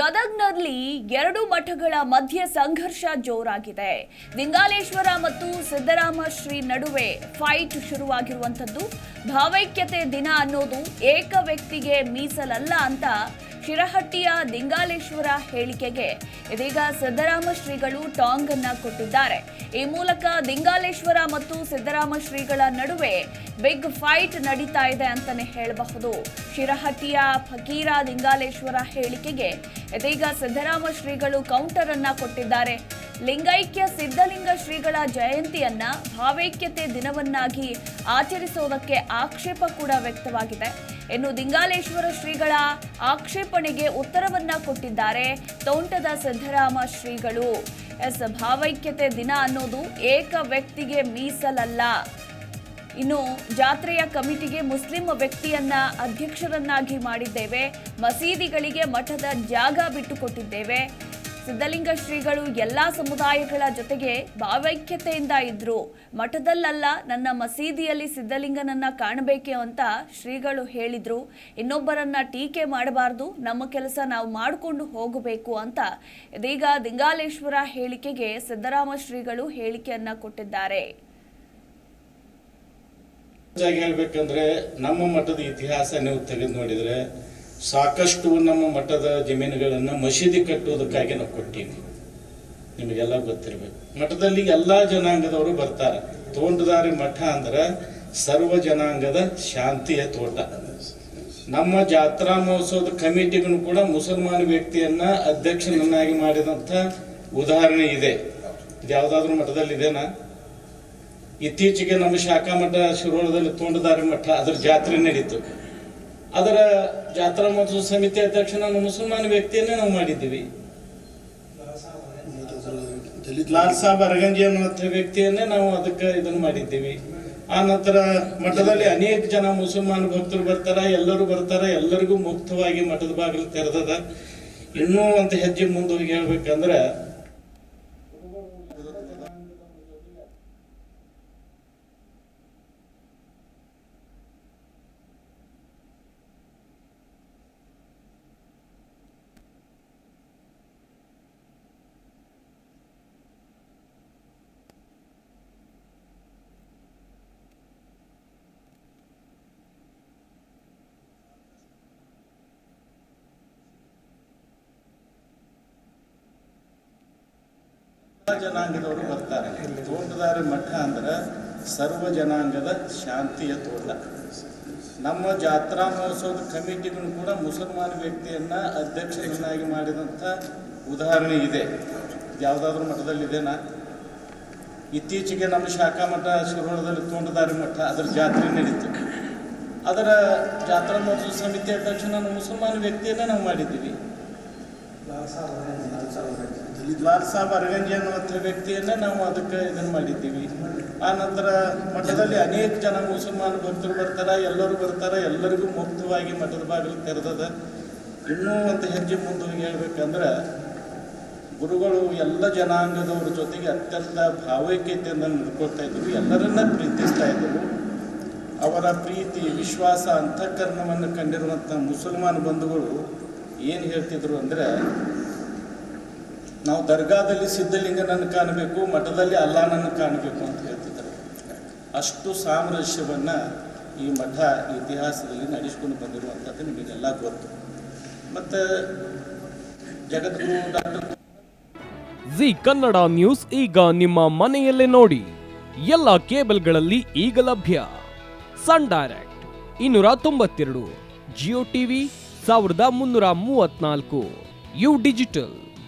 ಗದಗ್ನಲ್ಲಿ ಎರಡು ಮಠಗಳ ಮಧ್ಯೆ ಸಂಘರ್ಷ ಜೋರಾಗಿದೆ. ಲಿಂಗಾಲೇಶ್ವರ ಮತ್ತು ಸಿದ್ದರಾಮ ಶ್ರೀ ನಡುವೆ ಫೈಟ್ ಶುರುವಾಗಿರುವಂಥದ್ದು. ಭಾವೈಕ್ಯತೆ ದಿನ ಅನ್ನೋದು ಏಕ ವ್ಯಕ್ತಿಗೆ ಮೀಸಲಲ್ಲ ಅಂತ ಶಿರಹಟ್ಟಿಯ ದಿಂಗಾಲೇಶ್ವರ ಹೇಳಿಕೆಗೆ ಇದೀಗ ಸಿದ್ದರಾಮ ಶ್ರೀಗಳು ಟಾಂಗ್ ಅನ್ನ ಕೊಟ್ಟಿದ್ದಾರೆ. ಈ ಮೂಲಕ ದಿಂಗಾಲೇಶ್ವರ ಮತ್ತು ಸಿದ್ದರಾಮ ಶ್ರೀಗಳ ನಡುವೆ ಬಿಗ್ ಫೈಟ್ ನಡೀತಾ ಇದೆ ಅಂತಾನೆ ಹೇಳಬಹುದು. ಶಿರಹಟ್ಟಿಯ ಫಕೀರ ದಿಂಗಾಲೇಶ್ವರ ಹೇಳಿಕೆಗೆ ಇದೀಗ ಸಿದ್ದರಾಮ ಶ್ರೀಗಳು ಕೌಂಟರ್ ಅನ್ನ ಕೊಟ್ಟಿದ್ದಾರೆ. ಲಿಂಗೈಕ್ಯ ಸಿದ್ಧಲಿಂಗ ಶ್ರೀಗಳ ಜಯಂತಿಯನ್ನ ಭಾವೈಕ್ಯತೆ ದಿನವನ್ನಾಗಿ ಆಚರಿಸೋದಕ್ಕೆ ಆಕ್ಷೇಪ ಕೂಡ ವ್ಯಕ್ತವಾಗಿದೆ. ಇನ್ನು ದಿಂಗಾಲೇಶ್ವರ ಶ್ರೀಗಳ ಆಕ್ಷೇಪಣೆಗೆ ಉತ್ತರವನ್ನ ಕೊಟ್ಟಿದ್ದಾರೆ ತೋಂಟದ ಸಿದ್ದರಾಮ ಶ್ರೀಗಳು. ಎಸ್ ಭಾವೈಕ್ಯತೆ ದಿನ ಅನ್ನೋದು ಏಕ ವ್ಯಕ್ತಿಗೆ ಮೀಸಲಲ್ಲ. ಇನ್ನು ಜಾತ್ರೆಯ ಕಮಿಟಿಗೆ ಮುಸ್ಲಿಂ ವ್ಯಕ್ತಿಯನ್ನ ಅಧ್ಯಕ್ಷರನ್ನಾಗಿ ಮಾಡಿದ್ದೇವೆ. ಮಸೀದಿಗಳಿಗೆ ಮಠದ ಜಾಗ ಬಿಟ್ಟುಕೊಟ್ಟಿದ್ದೇವೆ. ಸಿದ್ಧಲಿಂಗ ಶ್ರೀಗಳು ಎಲ್ಲಾ ಸಮುದಾಯಗಳ ಜೊತೆಗೆ ಭಾವೈಕ್ಯತೆಯಿಂದ ಇದ್ರು. ಮಠದಲ್ಲಲ್ಲ ನನ್ನ ಮಸೀದಿಯಲ್ಲಿ ಸಿದ್ಧಲಿಂಗನನ್ನ ಕಾಣಬೇಕೆ ಅಂತ ಶ್ರೀಗಳು ಹೇಳಿದ್ರು. ಇನ್ನೊಬ್ಬರನ್ನ ಟೀಕೆ ಮಾಡಬಾರ್ದು, ನಮ್ಮ ಕೆಲಸ ನಾವು ಮಾಡಿಕೊಂಡು ಹೋಗಬೇಕು ಅಂತ ಇದೀಗ ದಿಂಗಾಲೇಶ್ವರ ಹೇಳಿಕೆಗೆ ಸಿದ್ದರಾಮ ಶ್ರೀಗಳು ಹೇಳಿಕೆಯನ್ನ ಕೊಟ್ಟಿದ್ದಾರೆ. ಹೇಳ್ಬೇಕಂದ್ರೆ ನಮ್ಮ ಮಠದ ಇತಿಹಾಸ ನೀವು ತೆಗೆದು ನೋಡಿದ್ರೆ ಸಾಕಷ್ಟು ನಮ್ಮ ಮಠದ ಜಮೀನುಗಳನ್ನು ಮಸೀದಿ ಕಟ್ಟುವುದಕ್ಕಾಗಿ ನಾವು ಕೊಟ್ಟೀವಿ. ನಿಮಗೆಲ್ಲ ಗೊತ್ತಿರಬೇಕು. ಮಠದಲ್ಲಿ ಎಲ್ಲ ಜನಾಂಗದವರು ಬರ್ತಾರೆ. ತೋಂಟದಾರಿ ಮಠ ಅಂದ್ರೆ ಸರ್ವ ಜನಾಂಗದ ಶಾಂತಿಯ ತೋಟ. ನಮ್ಮ ಜಾತ್ರಾ ಮಹೋತ್ಸವದ ಕಮಿಟಿಗೂ ಕೂಡ ಮುಸಲ್ಮಾನ ವ್ಯಕ್ತಿಯನ್ನ ಅಧ್ಯಕ್ಷನನ್ನಾಗಿ ಮಾಡಿದಂಥ ಉದಾಹರಣೆ ಇದೆ. ಯಾವುದಾದ್ರೂ ಮಠದಲ್ಲಿ ಇದೆನಾ? ಇತ್ತೀಚೆಗೆ ನಮ್ಮ ಶಾಖಾ ಮಠ ಶಿರೋಳದಲ್ಲಿ ತೋಂಟದಾರಿ ಮಠ ಅದರ ಜಾತ್ರೆ ನಡೀತು. ಅದರ ಜಾತ್ರಾ ಮಹೋತ್ಸವ ಸಮಿತಿ ಅಧ್ಯಕ್ಷ ನಾನು ಮುಸಲ್ಮಾನ ವ್ಯಕ್ತಿಯನ್ನೇ ನಾವು ಮಾಡಿದ್ದೀವಿ. ಲಾಲ್ ಸಾಬ್ ಅರಗಂಜಿ ಅನ್ನುವಂಥ ವ್ಯಕ್ತಿಯನ್ನೇ ನಾವು ಅದಕ್ಕೆ ಇದನ್ನು ಮಾಡಿದ್ದೀವಿ. ಆ ನಂತರ ಮಠದಲ್ಲಿ ಅನೇಕ ಜನ ಮುಸಲ್ಮಾನ ಭಕ್ತರು ಬರ್ತಾರ, ಎಲ್ಲರೂ ಬರ್ತಾರ, ಎಲ್ಲರಿಗೂ ಮುಕ್ತವಾಗಿ ಮಠದ ಬಾಗಿಲು ತೆರೆದದ. ಇನ್ನೂ ಒಂದು ಹೆಜ್ಜೆ ಮುಂದೋಗಿ ಹೇಳ್ಬೇಕಂದ್ರೆ ಜನಾಂಗದವರು ಬರ್ತಾರೆ. ತೋಟದಾರಿ ಮಠ ಅಂದ್ರೆ ಸರ್ವ ಜನಾಂಗದ ಶಾಂತಿಯ ತೋಟ. ನಮ್ಮ ಜಾತ್ರಾ ಮಹೋತ್ಸವದ ಕಮಿಟಿಗೂ ಕೂಡ ಮುಸಲ್ಮಾನ್ ವ್ಯಕ್ತಿಯನ್ನ ಅಧ್ಯಕ್ಷರನ್ನಾಗಿ ಮಾಡಿದಂಥ ಉದಾಹರಣೆ ಇದೆ. ಯಾವುದಾದ್ರೂ ಮಠದಲ್ಲಿ ಇದೆನಾ? ಇತ್ತೀಚೆಗೆ ನಮ್ಮ ಶಾಖಾ ಮಠ ಶಿರೋಳದಲ್ಲಿ ತೋಂಟದಾರಿ ಮಠ ಅದರ ಜಾತ್ರೆ ನಡೀತು. ಅದರ ಜಾತ್ರಾ ಮಹೋತ್ಸವ ಸಮಿತಿ ಅಧ್ಯಕ್ಷ ನಾನು ಮುಸಲ್ಮಾನ ವ್ಯಕ್ತಿಯನ್ನೇ ನಾವು ಮಾಡಿದ್ದೀವಿ. ಲಾಲ್ ಸಾಬ್ ಅರಗಂಜಿ ಅನ್ನುವಂಥ ವ್ಯಕ್ತಿಯನ್ನೇ ನಾವು ಅದಕ್ಕೆ ಇದನ್ನು ಮಾಡಿದ್ದೀವಿ. ಆ ನಂತರ ಮಠದಲ್ಲಿ ಅನೇಕ ಜನ ಮುಸಲ್ಮಾನ ಭಕ್ತರು ಬರ್ತಾರ, ಎಲ್ಲರೂ ಬರ್ತಾರ, ಎಲ್ಲರಿಗೂ ಮುಕ್ತವಾಗಿ ಮಠದ ಬಾಗಿಲು ತೆರೆದದ. ಇನ್ನೂ ಒಂದು ಹೆಜ್ಜೆ ಮುಂದೆ ಹೇಳ್ಬೇಕಂದ್ರೆ, ಗುರುಗಳು ಎಲ್ಲ ಜನಾಂಗದವ್ರ ಜೊತೆಗೆ ಅತ್ಯಂತ ಭಾವೈಕ್ಯತೆಯಿಂದ ನಡ್ಕೊಳ್ತಾ ಇದ್ರು ಎಲ್ಲರನ್ನ ಪ್ರೀತಿಸ್ತಾ ಇದ್ರು ಅವರ ಪ್ರೀತಿ, ವಿಶ್ವಾಸ, ಅಂತಃಕರಣವನ್ನು ಕಂಡಿರುವಂಥ ಮುಸಲ್ಮಾನ ಬಂಧುಗಳು ಏನು ಹೇಳ್ತಿದ್ರು ಅಂದರೆ ನಾವು ದರ್ಗಾದಲ್ಲಿ ಸಿದ್ಧಲಿಂಗನನ್ನು ಕಾಣಬೇಕು, ಮಠದಲ್ಲಿ ಅಲ್ಲಾನನ್ನು ಕಾಣಬೇಕು ಅಂತ ಹೇಳ್ತಿದ್ದಾರೆ. ಅಷ್ಟು ಸಾಮರಸ್ಯವನ್ನು ಈ ಮಠ ಇತಿಹಾಸದಲ್ಲಿ ನಡೆಸ್ಕೊಂಡು ಬಂದಿರುವಂಥದ್ದು ನಿಮಗೆಲ್ಲ ಗೊತ್ತು. ಮತ್ತು ಜಗದ್ಗುರು ಡಾಕ್ಟರ್ ಜಿ ಕನ್ನಡ ನ್ಯೂಸ್ ಈಗ ನಿಮ್ಮ ಮನೆಯಲ್ಲೇ ನೋಡಿ. ಎಲ್ಲ ಕೇಬಲ್ಗಳಲ್ಲಿ ಈಗ ಲಭ್ಯ. ಸನ್ ಡೈರೆಕ್ಟ್ ಇನ್ನೂರ ತೊಂಬತ್ತೆರಡು, ಜಿಯೋ ಟಿವಿ ಸಾವಿರದ ಮುನ್ನೂರ ಮೂವತ್ನಾಲ್ಕು ಯು ಡಿಜಿಟಲ್.